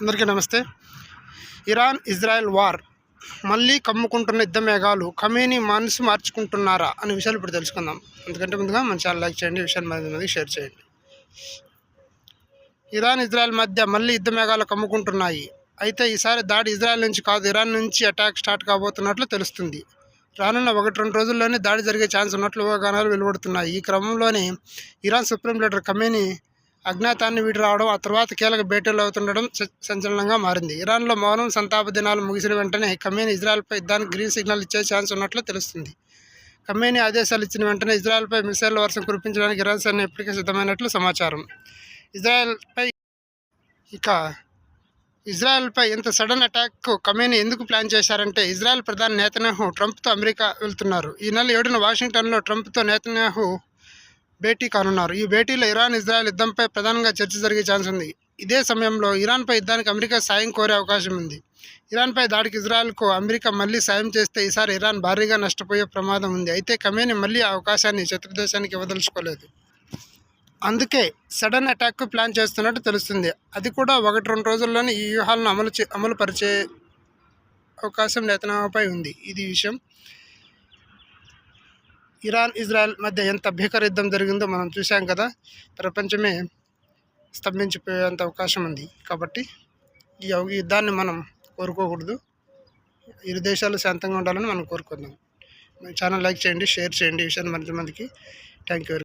అందరికీ నమస్తే. Iran Israel war. మళ్ళీ కమ్ముకుంటున్న యుద్ధ మేఘాలు కమేని మనసు మార్చుకుంటున్నారా అనే విషయాలు ఇప్పుడు తెలుసుకుందాం. ఎందుకంటే ముందుగా మన ఛానల్ లైక్ చేయండి ఈ విషయాన్ని మంది మందికి షేర్ చేయండి. ఇరాన్ ఇజ్రాయెల్ మధ్య మళ్ళీ యుద్ధ మేఘాలు కమ్ముకుంటున్నాయి. అయితే ఈసారి దాడి ఇజ్రాయెల్ నుంచి కాదు ఇరాన్ నుంచి అటాక్ స్టార్ట్ కాబోతున్నట్లు తెలుస్తుంది. రానున్న ఒకటి రెండు రోజుల్లోనే దాడి జరిగే ఛాన్స్ ఉన్నట్లు ఊహాగానాలు వెలువడుతున్నాయి. ఈ క్రమంలోనే ఇరాన్ సుప్రీం లీడర్ కమేని అజ్ఞాతాన్ని వీడి రావడం ఆ తర్వాత కీలక భేటీలు అవుతుండడం సంచలనంగా మారింది. ఇరాన్లో మౌనం సంతాప దినాలు ముగిసిన వెంటనే కమేని ఇజ్రాయెల్పై యుద్ధానికి గ్రీన్ సిగ్నల్ ఇచ్చే ఛాన్స్ ఉన్నట్లు తెలుస్తుంది. కమేని ఆదేశాలు ఇచ్చిన వెంటనే ఇజ్రాయెల్పై మిసైల్ వర్షం కురిపించడానికి ఇరాన్ సైన్యం ఇప్పటికే సిద్ధమైనట్లు సమాచారం. ఇజ్రాయెల్పై ఇక ఇజ్రాయెల్పై ఇంత సడన్ అటాక్ కమేని ఎందుకు ప్లాన్ చేశారంటే ఇజ్రాయెల్ ప్రధాని నేతన్యాహు ట్రంప్తో అమెరికా వెళ్తున్నారు. ఈ నెల ఏడున వాషింగ్టన్లో ట్రంప్తో నేతన్యాహు భేటీ కానున్నారు. ఈ భేటీలో ఇరాన్ ఇజ్రాయెల్ యుద్ధంపై ప్రధానంగా చర్చ జరిగే ఛాన్స్ ఉంది. ఇదే సమయంలో ఇరాన్పై యుద్ధానికి అమెరికా సాయం కోరే అవకాశం ఉంది. ఇరాన్పై దాడికి ఇజ్రాయెల్కు అమెరికా మళ్ళీ సాయం చేస్తే ఈసారి ఇరాన్ భారీగా నష్టపోయే ప్రమాదం ఉంది. అయితే కమేని మళ్ళీ ఆ అవకాశాన్ని శత్రుదేశానికి ఇవ్వదలుచుకోలేదు. అందుకే సడన్ అటాక్ ప్లాన్ చేస్తున్నట్టు తెలుస్తుంది. అది కూడా ఒకటి రెండు రోజుల్లోనే ఈ వ్యూహాలను అమలు చే అమలు పరిచే అవకాశం నేతనామాపై ఉంది. ఇది విషయం. ఇరాన్ ఇజ్రాయెల్ మధ్య ఎంత భీకర యుద్ధం జరిగిందో మనం చూసాం కదా. ప్రపంచమే స్తంభించిపోయేంత అవకాశం ఉంది కాబట్టి ఈ యుద్ధాన్ని మనం కోరుకోకూడదు. ఇరు దేశాలు శాంతంగా ఉండాలని మనం కోరుకుందాం. మన ఛానల్ లైక్ చేయండి షేర్ చేయండి ఈ విషయాన్ని మంది మందికి. Thank you